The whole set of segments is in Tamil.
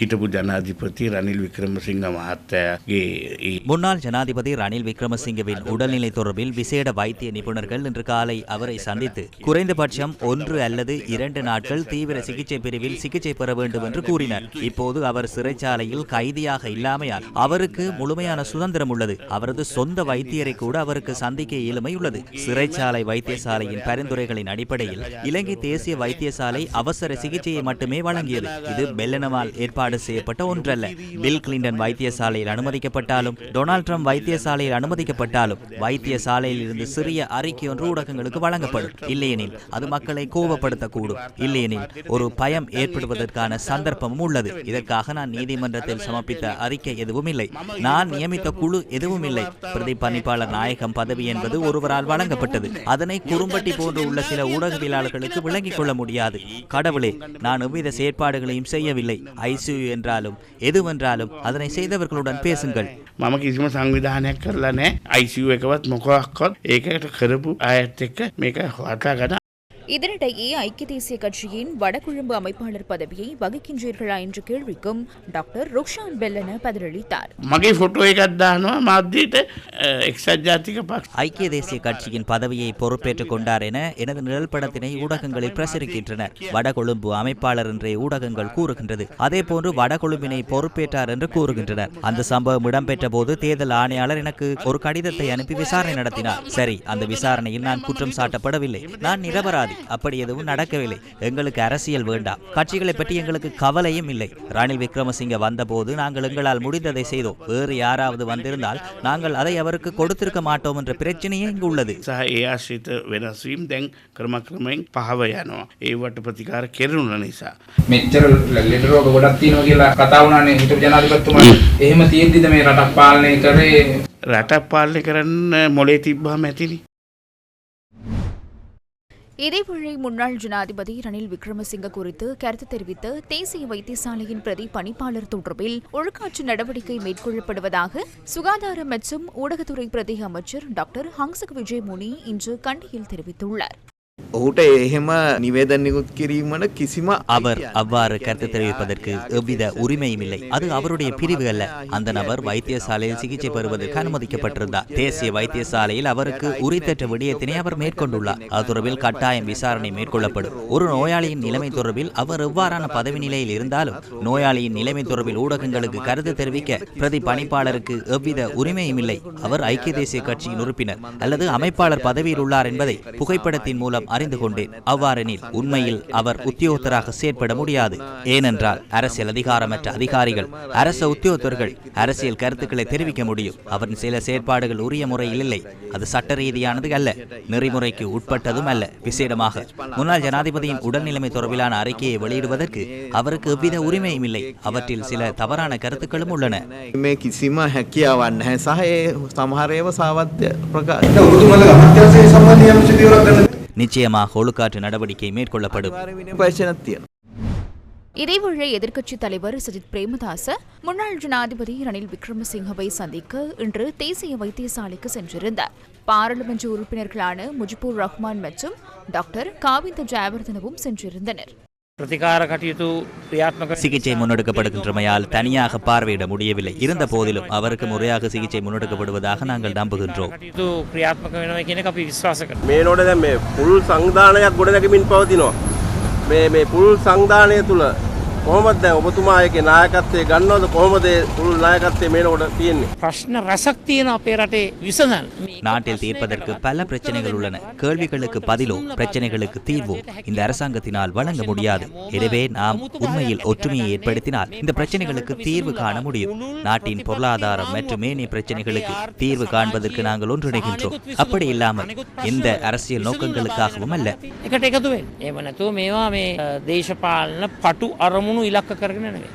හිටපු ජනාධිපති රනිල් වික්‍රමසිංහ මහත්තයාගේ ඒ முன்னாள் ஜனாதிபதி ரணில் விக்ரமசிங்கவின் உடல்நிலை தொடர்பில் விசேட வைத்திய நிபுணர்கள் இன்று காலை அவரை சந்தித்து குறைந்தபட்சம் ஒன்று அல்லது இரண்டு நாட்கள் தீவிர சிகிச்சை பிரிவில் சிகிச்சை பெற வேண்டும் என்று கூறினர் இப்போது அவர் சிறைச்சாலையில் கைதியாக இல்லாமையால் அவருக்கு முழுமையான சுதந்திரம் உள்ளது அவரது சொந்த வைத்தியரை கூட அவருக்கு சந்திக்க இயலுமை உள்ளது சிறைச்சாலை வைத்தியசாலையின் பரிந்துரைகளின் அடிப்படையில் இலங்கை தேசிய வைத்தியசாலை அவசர சிகிச்சையை மட்டுமே வழங்கியது இது பெல்லனவால் ஏற்பாடு செய்யப்பட்ட ஒன்றல்ல. பில் கிளின்டன் வைத்தியசாலையில் அனுமதிக்கப்பட்டாலும் டொனால்ட் ட்ரம்ப் வைத்தியசாலையில் அனுமதிக்கப்பட்டாலும் வைத்தியசாலையில் இருந்து சிறிய அறிக்கை ஒன்று ஊடகங்களுக்கு வழங்கப்படும். இல்லையெனில் அது மக்களை கோபப்படுத்தக்கூடும். இல்லையெனில் ஒரு பயம் ஏற்படுவதற்கான சந்தர்ப்பமும் உள்ளது. இதற்காக நான் நீதிமன்றத்தில் சமர்ப்பித்த அறிக்கை எதுவும் இல்லை. நான் நியமித்த குழு எதுவும் இல்லை. பிரதிபணிப்பாளர் நாயகம் பதவி என்பது ஒருவரால் வழங்கப்பட்டது. அதனை குறும்பட்டி போன்று உள்ள சில ஊடகவியலாளர்களுக்கு விளங்கிக் கொள்ள முடியாது. கடவுளே நான் எவ்வித செயற்பாடுகளையும் செய்யவில்லை. ஐசியு என்றாலும் எதுவென்றாலும் அதனை செய்தவர்களுடன் பேசுங்கள் මම කිසිම සංවිධානයක් කරලා නෑ අයිසිව එකවත් මොකක්කොත් ඒකට කරපු අයත් එක්ක මේක හතා ගන இதனிடையே ஐக்கிய தேசிய கட்சியின் வடகொழும்பு அமைப்பாளர் பதவியை வகிக்கின்றீர்களா என்ற கேள்விக்கும் டாக்டர் ருக்ஷான் பெல்லன பதிலளித்தார். ஐக்கிய தேசிய கட்சியின் பதவியை பொறுப்பேற்றுக் கொண்டார் என எனது நிழல் படத்தினை ஊடகங்களில் பிரசுரிக்கின்றனர். வடகொழும்பு அமைப்பாளர் என்றே ஊடகங்கள் கூறுகின்றது. அதே அதேபோன்று வடகொழும்பினை பொறுப்பேற்றார் என்று கூறுகின்றனர். அந்த சம்பவம் இடம்பெற்ற போது தேர்தல் ஆணையாளர் எனக்கு ஒரு கடிதத்தை அனுப்பி விசாரணை நடத்தினார். சரி அந்த விசாரணையில் நான் குற்றம் சாட்டப்படவில்லை. நான் நிரபராதி. அப்படி எதுவும் நடக்கவில்லை எங்களுக்கு அரசியல் வேண்டாம் கட்சிகளை பற்றி எங்களுக்கு கவலையும் இல்லை ரணில் விக்ரமசிங்க வந்தபோது நாங்கள் எங்களால் முடிந்ததை செய்தோம் வேறு யாராவது வந்திருந்தால் நாங்கள் அதை அவருக்கு கொடுத்திருக்க மாட்டோம் என்ற பிரச்சனையே இங்கு உள்ளது සහ ඒ ආශ්‍රිත වෙනස්වීම් දැන් ක්‍රමක්‍රමයෙන් පහව යනවා ඒවට ප්‍රතිකාර කෙරනුන නිසා. මෙච්චර ලෙඩ රෝග ගොඩක් තියෙනවා කියලා කතා වුණානේ හිටපු ජනාධිපතිතුමා. එහෙම තියෙද්දිද මේ රටක් පාලනය කරේ රටක් පාලනය කරන්න මොලේ තිබ්බාම ඇතිනි. இதேவேளை முன்னாள் ஜனாதிபதி ரணில் விக்ரமசிங்க குறித்து கருத்து தெரிவித்த தேசிய வைத்தியசாலையின் பிரதி பணிப்பாளர் தொடர்பில் ஒழுக்காற்று நடவடிக்கை மேற்கொள்ளப்படுவதாக சுகாதார மற்றும் ஊடகத்துறை பிரதி அமைச்சர் டாக்டர் ஹங்சக் விஜயமுனி இன்று கண்டியில் தெரிவித்துள்ளார். ඔහුට එහෙම නිවේදන් නිකුත් කිරීමට කිසිම அவர் அவ்வாறு கருத்து தெரிவிப்பதற்கு எவ்வித உரிமையும் இல்லை அது அவருடைய பிரிவு அல்ல அந்த நபர் வைத்தியசாலையில் சிகிச்சை பெறுவதற்கு அனுமதிக்கப்பட்டிருந்தார் தேசிய வைத்தியசாலையில் அவருக்கு உரித்தற்ற விடயத்தினை அவர் மேற்கொண்டுள்ளார் அது தொடர்பில் கட்டாயம் விசாரணை மேற்கொள்ளப்படும் ஒரு நோயாளியின் நிலைமை தொடர்பில் அவர் எவ்வாறான பதவி நிலையில் இருந்தாலும் நோயாளியின் நிலைமை தொடர்பில் ஊடகங்களுக்கு கருத்து தெரிவிக்க பிரதி பணிப்பாளருக்கு எவ்வித உரிமையும் இல்லை அவர் ஐக்கிய தேசிய கட்சியின் உறுப்பினர் அல்லது அமைப்பாளர் பதவியில் உள்ளார் என்பதை புகைப்படத்தின் மூலம் அறிந்து கொண்டேன் அவ்வாறெனில் உண்மையில் அவர் உத்தியோகத்தராக செயற்பட முடியாது. ஏனென்றால் அரசியல் அதிகாரமற்ற அதிகாரிகள் அரச உத்தியோகத்தர்கள் அரசியல் கருத்துக்களை தெரிவிக்க முடியும். அவரின் சில செயற்பாடுகள் உரிய முறையில் இல்லை. அது சட்ட ரீதியானது அல்ல நெறிமுறைக்கு உட்பட்டதும் அல்ல. விசேடமாக முன்னாள் ஜனாதிபதியின் உடல்நிலைமை தொடர்பிலான அறிக்கையை வெளியிடுவதற்கு அவருக்கு எவ்வித உரிமையும் இல்லை. அவற்றில் சில தவறான கருத்துக்களும் உள்ளன. நிச்சயமாக ஒழுக்காற்று நடவடிக்கை மேற்கொள்ளப்படும். இதேவேளை எதிர்க்கட்சித் தலைவர் சஜித் பிரேமதாச முன்னாள் ஜனாதிபதி ரணில் விக்ரமசிங்கவை சந்திக்க இன்று தேசிய வைத்தியசாலைக்கு சென்றிருந்தார். பாராளுமன்ற உறுப்பினர்களான முஜிபூர் ரஹ்மான் மற்றும் டாக்டர் காவிந்த ஜாவர்தனவும் சென்றிருந்தனர். சிகிச்சை முன்னெடுக்கப்படுகின்றமையால் தனியாக பார்வையிட முடியவில்லை இருந்த போதிலும் அவருக்கு முறையாக சிகிச்சை முன்னெடுக்கப்படுவதாக நாங்கள் நம்புகின்றோம் කටයුතු ක්‍රියාත්මක වෙනවා කියන එක අපි විශ්වාස කරනවා. මේ නොට දැ මේ පුළුල් සංධානයක් ගොඩනැකමින් පවතිනවා. මේ මේ පුළුල් සංධානය තුළ කොහොමත් දැන් ඔබතුමා එකේ නායකත්වය ගන්නවද කොහොමද ඒ පුළුල් නායකත්වය මේ නොට තියෙන්නේ. ප්‍රශ්න රැසක් තියෙන අපේ රටේ විසඳන්. நாட்டில் தீர்ப்பதற்கு பல பிரச்சனைகள் உள்ளன கேள்விகளுக்கு பதிலோ பிரச்சனைகளுக்கு தீர்வோ இந்த அரசாங்கத்தினால் வழங்க முடியாது எனவே நாம் உண்மையில் ஒற்றுமையை ஏற்படுத்தினால் இந்த பிரச்சனைகளுக்கு தீர்வு காண முடியும் நாட்டின் பொருளாதாரம் மற்றும் ஏனைய பிரச்சனைகளுக்கு தீர்வு காண்பதற்கு நாங்கள் ஒன்றிணைகின்றோம் அப்படி இல்லாமல் எந்த அரசியல் நோக்கங்களுக்காகவும் அல்ல එකට එකතු වෙන්න. එහෙම නැතුව මේවා මේ අ, දේශපාලන පටු අරමුණු ඉලක්ක කරගෙන නෙවෙයි.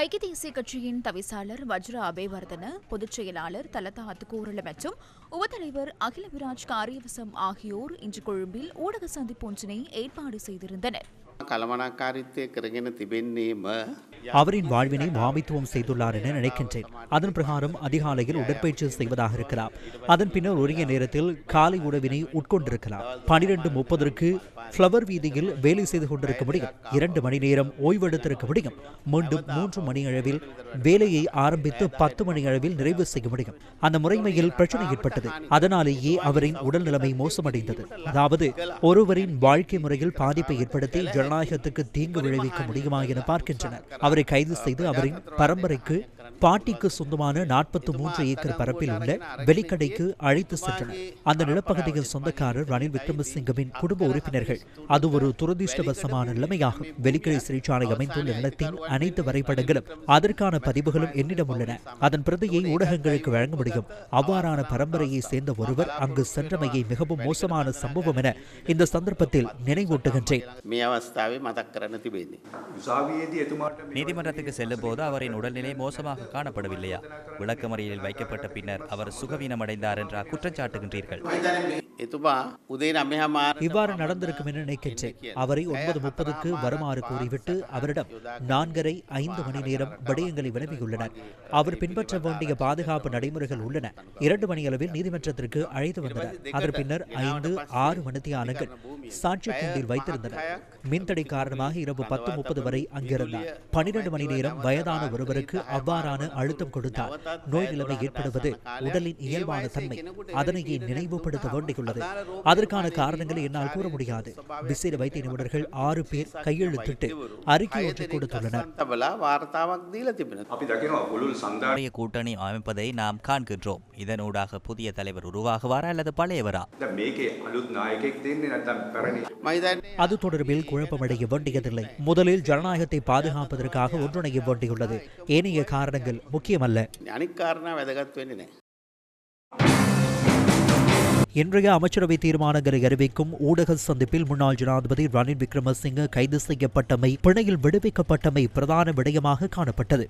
ஐக்கிய தேசிய கட்சியின் தவிசாளர் வஜ்ர அபேவர்தன பொதுச் செயலாளர் தலதா அத்துக்கூரல மற்றும் உபத்தலைவர் அகில விராஜ் காரியவசம் ஆகியோர் இன்று கொழும்பில் ஊடக சந்திப்பு ஒன்றினை ஏற்பாடு செய்திருந்தனர் කළමනාකාරිත්වය කරගෙන තිබෙන්නේම அவரின் வாழ்வினை மாமித்துவம் செய்துள்ளார் என நினைக்கின்றேன். அதன் பிரகாரம் அதிகாலையில் உடற்பயிற்சி செய்வதாக இருக்கலாம். அதன் பின்னர் உரிய நேரத்தில் காலை உணவினை உட்கொண்டிருக்கலாம். பனிரெண்டு முப்பதற்கு ஃப்ளவர் வீதியில் வேலை செய்து கொண்டிருக்க முடியும். இரண்டு மணி நேரம் ஓய்வெடுத்திருக்க முடியும். மீண்டும் மூன்று மணி அளவில் வேலையை ஆரம்பித்து பத்து மணி அளவில் நிறைவு செய்ய முடியும். அந்த முறைமையில் பிரச்சனை ஏற்பட்டது. அதனாலேயே அவரின் உடல்நிலைமை மோசமடைந்தது. அதாவது ஒருவரின் வாழ்க்கை முறையில் பாதிப்பை ஏற்படுத்தி ஜனநாயகத்துக்கு தீங்கு விளைவிக்க முடியுமா என பார்க்கின்றனர். அவர் கைது செய்து அவரின் பரம்பரைக்கு பாட்டிக்கு சொந்தமான நாற்பத்தி மூன்று ஏக்கர் பரப்பில் உள்ள வெளிக்கடைக்கு அழைத்து சென்றனர். அந்த நிலப்பகுதியின் சொந்தக்காரர் ரணில் விக்ரமசிங்கவின் குடும்ப உறுப்பினர்கள். அது ஒரு துரதிருஷ்டவசமான நிலைமையாகும் வெளிக்கடை சிறைச்சாலை அமைந்துள்ள நிலத்தின் அனைத்து வரைபடங்களும் அதற்கான பதிவுகளும் என்னிடம் உள்ளன. அதன் பிரதியை ஊடகங்களுக்கு வழங்க முடியும்? அவ்வாறான பரம்பரையை சேர்ந்த ஒருவர் அங்கு சென்றமையை மிகவும் மோசமான சம்பவம் என இந்த சந்தர்ப்பத்தில் நினைவூட்டுகின்றேன். நீதிமன்றத்துக்கு செல்லும் போது அவரின் உடல்நிலை மோசமாக காணப்படவில்லையா? விளக்கமறியலில் வைக்கப்பட்ட பின்னர் அவர் சுகவீனமடைந்தார் என்றா குற்றச்சாட்டுகின்றீர்கள் இவ்வாறு நடந்திருக்கும் என நினைக்கின்றேன். அவரை ஒன்பது முப்பதுக்கு வருமாறு கூறிவிட்டு அவரிடம் நான்கரை ஐந்து மணி நேரம் விடயங்களை விளம்பியுள்ளனர். அவர் பின்பற்ற வேண்டிய பாதுகாப்பு நடைமுறைகள் உள்ளன. இரண்டு மணியளவில் நீதிமன்றத்திற்கு அழைத்து வந்தனர். அதன் பின்னர் ஐந்து ஆறு மணித்தியானங்கள் சாட்சி கூண்டில் வைத்திருந்தனர். மின்தடை காரணமாக இரவு பத்து முப்பது வரை அங்கிருந்தார். பனிரெண்டு மணி நேரம் வயதான ஒருவருக்கு அவ்வாறான மீதான அழுத்தம் கொடுத்தால் நோய் நிலைமை ஏற்படுவது உடலின் இயல்பான தன்மை. அதனையே நினைவுபடுத்த வேண்டியுள்ளது? அதற்கான காரணங்களை என்னால் கூற முடியாது. விசேட வைத்திய நிபுணர்கள் ஆறு பேர் கையெழுத்திட்டு அறிக்கை ஒன்று கொடுத்துள்ளனர். கூட்டணி அமைப்பதை நாம் காண்கின்றோம். இதனூடாக புதிய தலைவர் உருவாகுவாரா அல்லது பழையவரா? அது தொடர்பில் குழப்பமடைய வேண்டியதில்லை. முதலில் ஜனநாயகத்தை பாதுகாப்பதற்காக ஒன்றிணைய வேண்டியுள்ளது. ஏனைய காரணங்கள் அரசாங்கங்கள் முக்கியமல்ல அணிக்காரனா வேதகத் வேண்டினேன் இன்றைய அமைச்சரவை தீர்மானங்களை அறிவிக்கும் ஊடக சந்திப்பில் முன்னாள் ஜனாதிபதி ரணில் விக்ரமசிங்க கைது செய்யப்பட்டமை பிணையில் விடுவிக்கப்பட்டமை பிரதான விடயமாக காணப்பட்டது.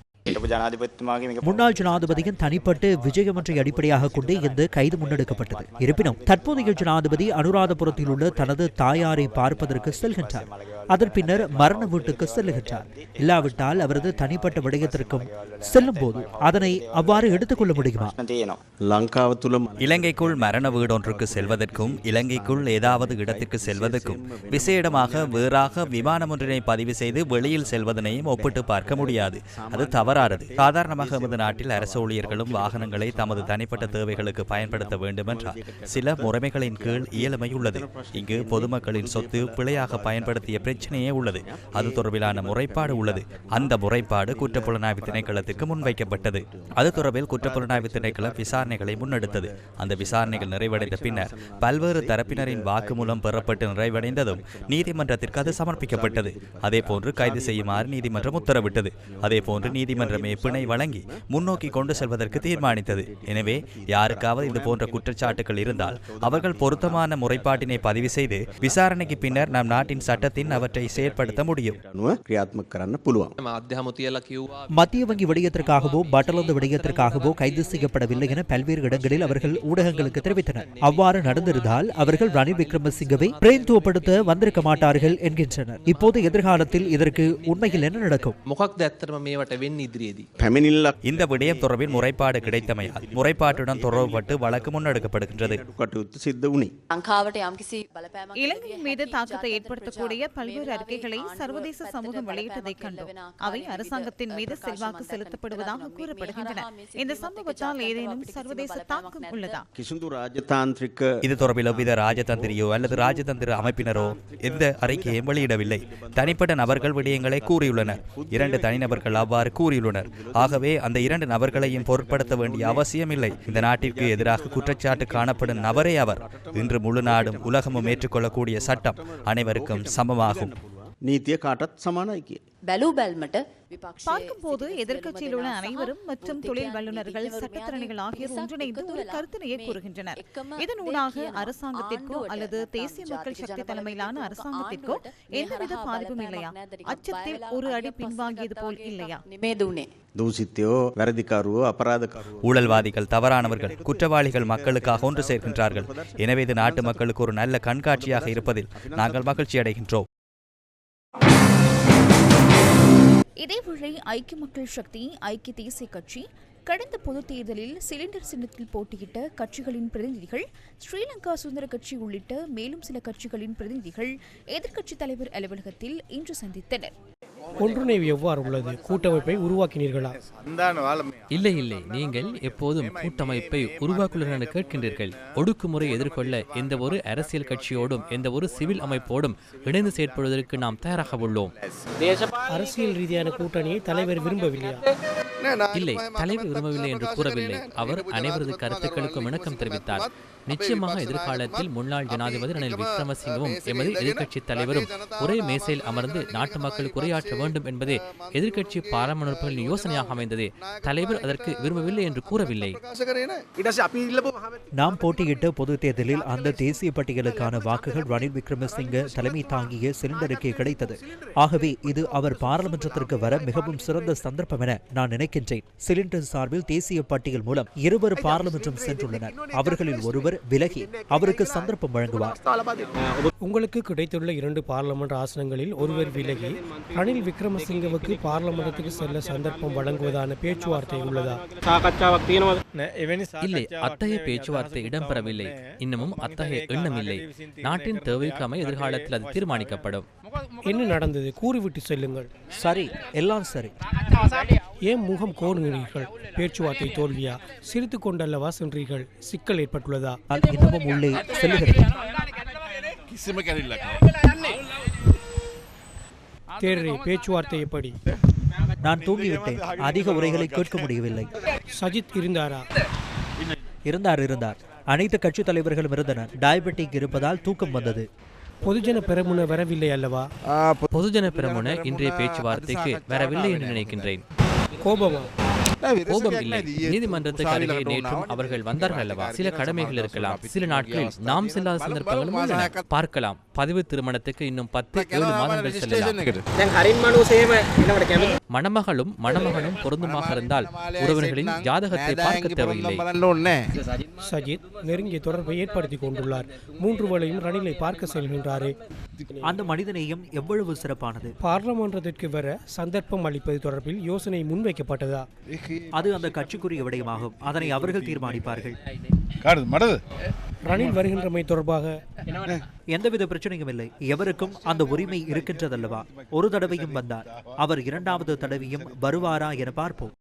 முன்னாள் ஜனாதிபதியின் தனிப்பட்ட விஜயம் அடிப்படையாக கொண்டு இந்த கைது முன்னெடுக்கப்பட்டது. இருப்பினும் தற்போதைய ஜனாதிபதி அனுராதபுரத்தில் உள்ள தனது தாயாரை பார்ப்பதற்கு செல்கின்றார். அதன் பின்னர் மரண வீட்டுக்கு செல்லுகின்றார். இல்லாவிட்டால் அவரது தனிப்பட்ட விடயத்திற்கும் செல்லும் போது அதனை அவ்வாறு எடுத்துக்கொள்ள முடியுமா? இலங்கைக்குள் மரண வீடு ஒன்று வீடொன்றுக்கு செல்வதற்கும் இலங்கைக்குள் ஏதாவது இடத்திற்கு செல்வதற்கும் விசேடமாக வேறாக விமானம் ஒன்றினை பதிவு செய்து வெளியில் செல்வதனையும் ஒப்பிட்டு பார்க்க முடியாது. அது தவறானது. சாதாரணமாக எமது நாட்டில் அரசு ஊழியர்களும் வாகனங்களை தமது தனிப்பட்ட தேவைகளுக்கு பயன்படுத்த வேண்டுமென்றால் சில முறைமைகளின் கீழ் இயலுமை உள்ளது இங்கு பொதுமக்களின் சொத்து பிழையாக பயன்படுத்திய பிரச்சனையே உள்ளது. அது தொடர்பிலான முறைப்பாடு உள்ளது. அந்த முறைப்பாடு குற்றப்புலனாய்வு திணைக்களத்திற்கு முன்வைக்கப்பட்டது. அது தொடர்பில் குற்றப்புலனாய்வு திணைக்களம் விசாரணைகளை முன்னெடுத்தது. அந்த விசாரணைகள் நிறைவடைந்த பின்னர் பல்வேறு தரப்பினரின் வாக்குமூலம் பெறப்பட்டு நிறைவடைந்ததும் நீதிமன்றத்திற்கு அது சமர்ப்பிக்கப்பட்டது. அதேபோன்று கைது செய்யுமாறு நீதிமன்றம் உத்தரவிட்டது. அதேபோன்று நீதிமன்றமே பிணை வழங்கி முன்னோக்கி கொண்டு செல்வதற்கு தீர்மானித்தது. எனவே யாருக்காவது இது போன்ற குற்றச்சாட்டுகள் இருந்தால் அவர்கள் பொருத்தமான முறைப்பாட்டினை பதிவு செய்து விசாரணைக்கு பின்னர் நம் நாட்டின் சட்டத்தின் அவற்றை செயற்படுத்த முடியும். மத்திய வங்கி விடயத்திற்காகவோ பட்டலந்து விடயத்திற்காகவோ கைது செய்யப்படவில்லை என பல்வேறு இடங்களில் அவர்கள் ஊடகங்களுக்கு தெரிவித்தனர். அவ்வாறு நடந்திருந்தால் அவர்கள் ரணில் விக்ரமசிங்கவை பிரேந்துவப்படுத்த வந்திருக்க மாட்டார்கள் என்கின்றனர். இப்போது எதிர்காலத்தில் இதற்கு உண்மையில் என்ன நடக்கும்? இந்த விடயம் தொடர்பில் முறைப்பாடு கிடைத்தமையால் முறைப்பாட்டுடன் தொடர்புபட்டு வழக்கு முன்னெடுக்கப்படுகின்றது. இலங்கையின் மீது தாக்கத்தை ஏற்படுத்தக்கூடிய பல்வேறு அறிக்கைகளை சர்வதேச சமூகம் வெளியிட்டதை கண்டோம் அவை அரசாங்கத்தின் மீது செல்வாக்கு செலுத்தப்படுவதாக கூறப்படுகின்றன. இந்த சம்பவத்தால் ஏதேனும் சர்வதேச தாக்கம் உள்ளதா? கிசுந்து ராஜஸ்தான் இது தொடர்பில் எவ்வித ராஜதந்திரியோ அல்லது ராஜதந்திர அமைப்பினரோ எந்த அறிக்கையும் வெளியிடவில்லை. தனிப்பட்ட நபர்கள் விடயங்களை கூறியுள்ளனர். இரண்டு தனிநபர்கள் அவ்வாறு கூறியுள்ளனர். ஆகவே அந்த இரண்டு நபர்களையும் பொருட்படுத்த வேண்டிய அவசியம் இல்லை இந்த நாட்டிற்கு எதிராக குற்றச்சாட்டு காணப்படும் நபரே அவர். இன்று முழு நாடும் உலகமும் ஏற்றுக்கொள்ளக்கூடிய சட்டம் அனைவருக்கும் சமமாகும். නීතිය කාටත් සමානයි කිය. බැලූ බැල්මට විපක්ෂයේ பார்க்கும்போது எதிர்க்கட்சியில் உள்ள அனைவரும் மற்றும் தொழில் வல்லுநர்கள் சட்டத்திறனிகள் ஆகியோர் ஒன்றிணைந்து ஒரு கருத்தினையை கூறுகின்றனர் இதனூடாக அரசாங்கத்திற்கோ அல்லது தேசிய மக்கள் சக்தி தலைமையிலான அரசாங்கத்திற்கோ எந்தவித பாதிப்பும் இல்லையா அச்சத்தில் ஒரு அடி பின்வாங்கியது போல் இல்லையா නිමේදුනේ. දූසිත්‍යයෝ වැරදිකරුවෝ අපරාධකරු. ஊழல்வாதிகள் தவறானவர்கள் குற்றவாளிகள் மக்களுக்காக ஒன்று சேர்க்கின்றார்கள் எனவே இது நாட்டு மக்களுக்கு ஒரு நல்ல கண்காட்சியாக இருப்பதில் நாங்கள் மகிழ்ச்சி அடைகின்றோம் இதேவேளை ஐக்கிய மக்கள் சக்தி ஐக்கிய தேசிய கட்சி கடந்த பொதுத் தேர்தலில் சிலிண்டர் சின்னத்தில் போட்டியிட்ட கட்சிகளின் பிரதிநிதிகள் ஸ்ரீலங்கா சுதந்திர கட்சி உள்ளிட்ட மேலும் சில கட்சிகளின் பிரதிநிதிகள் எதிர்க்கட்சித் தலைவர் அலுவலகத்தில் இன்று சந்தித்தனர். ஒன்றிணைவு எவ்வாறு உள்ளது கூட்டமைப்பை உருவாக்கினீர்களா? இல்லை இல்லை. நீங்கள் எப்போதும் கூட்டமைப்பை உருவாக்குள்ளர் என கேட்கின்றீர்கள். ஒடுக்குமுறை எதிர்கொள்ள எந்த ஒரு அரசியல் கட்சியோடும் எந்த ஒரு சிவில் அமைப்போடும் இணைந்து செயற்படுவதற்கு நாம் தயாராக உள்ளோம். அரசியல் ரீதியான கூட்டணியை தலைவர் விரும்பவில்லையா? இல்லை தலைவர் விரும்பவில்லை என்று கூறவில்லை. அவர் அனைவரது கருத்துக்களுக்கும் இணக்கம் தெரிவித்தார். நிச்சயமாக எதிர்காலத்தில் முன்னாள் ஜனாதிபதி ரணில் விக்ரமசிங்கவும் எமது எதிர்க்கட்சி தலைவரும் ஒரே மேசையில் அமர்ந்து நாட்டு மக்களுக்கு உரையாற்ற வேண்டும் என்பதே எதிர்க்கட்சி பாராளுமன்ற உறுப்பினர்களின் யோசனையாக அமைந்தது. தலைவர் அதற்கு விரும்பவில்லை என்று கூறவில்லை. நாம் போட்டியிட்ட பொதுத் தேர்தலில் அந்த தேசிய பட்டியலுக்கான வாக்குகள் ரணில் விக்ரமசிங்க தலைமை தாங்கிய சிலிண்டருக்கு கிடைத்தது. ஆகவே இது அவர் பாராளுமன்றத்திற்கு வர மிகவும் சிறந்த சந்தர்ப்பம் என நான் நினைக்கின்றேன். சிலிண்டர் சார்பில் தேசிய பட்டியல் மூலம் இருவர் பாராளுமன்றம் சென்றுள்ளனர். அவர்களில் ஒருவர் விலகி அவருக்கு சந்தர்ப்பம் வழங்குவார். உங்களுக்கு கிடைத்துள்ள இரண்டு பாராளுமன்ற ஆசனங்களில் ஒருவர் விலகி ரணில் விக்ரமசிங்கவுக்கு பாராளுமன்றத்துக்கு செல்ல சந்தர்ப்பம் வழங்குவதான பேச்சுவார்த்தை உள்ளதா? இல்லை அத்தகைய பேச்சுவார்த்தை இடம்பெறவில்லை. இன்னமும் அத்தகைய எண்ணம் இல்லை நாட்டின் தேவைக்கு அமைய எதிர்காலத்தில் அது தீர்மானிக்கப்படும். என்ன நடந்தது? கூறிவிட்டு செல்லுங்கள். சரி எல்லாம் சரி. ஏன் முகம் கோருகிறீர்கள்? பேச்சுவார்த்தை தோல்வியா? சிரித்து கொண்டல்லவா சென்றீர்கள்? சிக்கல் ஏற்பட்டுள்ளதா? இன்னமும் உள்ளே செல்லுகிறது. தேர்தலை பேச்சுவார்த்தை எப்படி? நான் தூங்கிவிட்டேன். அதிக உரைகளை கேட்க முடியவில்லை. சஜித் இருந்தாரா? இருந்தார் இருந்தார். அனைத்து கட்சித் தலைவர்களும் இருந்தனர். டயபெட்டிக் இருப்பதால் தூக்கம் வந்தது. பொதுஜன பெரமுன வரவில்லை அல்லவா? பொதுஜன பெரமுன இன்றைய பேச்சுவார்த்தைக்கு வரவில்லை என்று நினைக்கின்றேன். கோபமா? கோபம் இல்லை. நீதிமன்றத்துக்கு அருகே நேற்றும் அவர்கள் வந்தார்கள் அல்லவா? சில கடமைகள் இருக்கலாம். சில நாட்களில் நாம் செல்லாத சந்தர்ப்பங்களும் உள்ளன. பார்க்கலாம். பதிவு திருமணத்துக்கு இன்னும் பத்து ஏழு மாதங்கள் செல்லலாம். மணமகளும் மணமகனும் பொருந்துமாக இருந்தால் உறவினர்களின் ஜாதகத்தை பார்க்க தேவையில்லை. சஜித் நெருங்கிய தொடர்பை ஏற்படுத்திக் கொண்டுள்ளார். மூன்று வேளையும் ரணிலை பார்க்க செல்கின்றாரே. அந்த மனிதநேயம் எவ்வளவு சிறப்பானது? பாராளுமன்றத்திற்கு வர சந்தர்ப்பம் அளிப்பது தொடர்பில் யோசனை முன்வைக்கப்பட்டதா? அது அந்த கட்சிக்குரிய விடயமாகும். அதனை அவர்கள் தீர்மானிப்பார்கள். ரணில் வருகின்றமை தொடர்பாக எந்தவித பிரச்சனையும் இல்லை. எவருக்கும் அந்த உரிமை இருக்கின்றதல்லவா? ஒரு தடவையும் வந்தார் அவர் இரண்டாவது தடவையும் வருவாரா என பார்ப்போம்.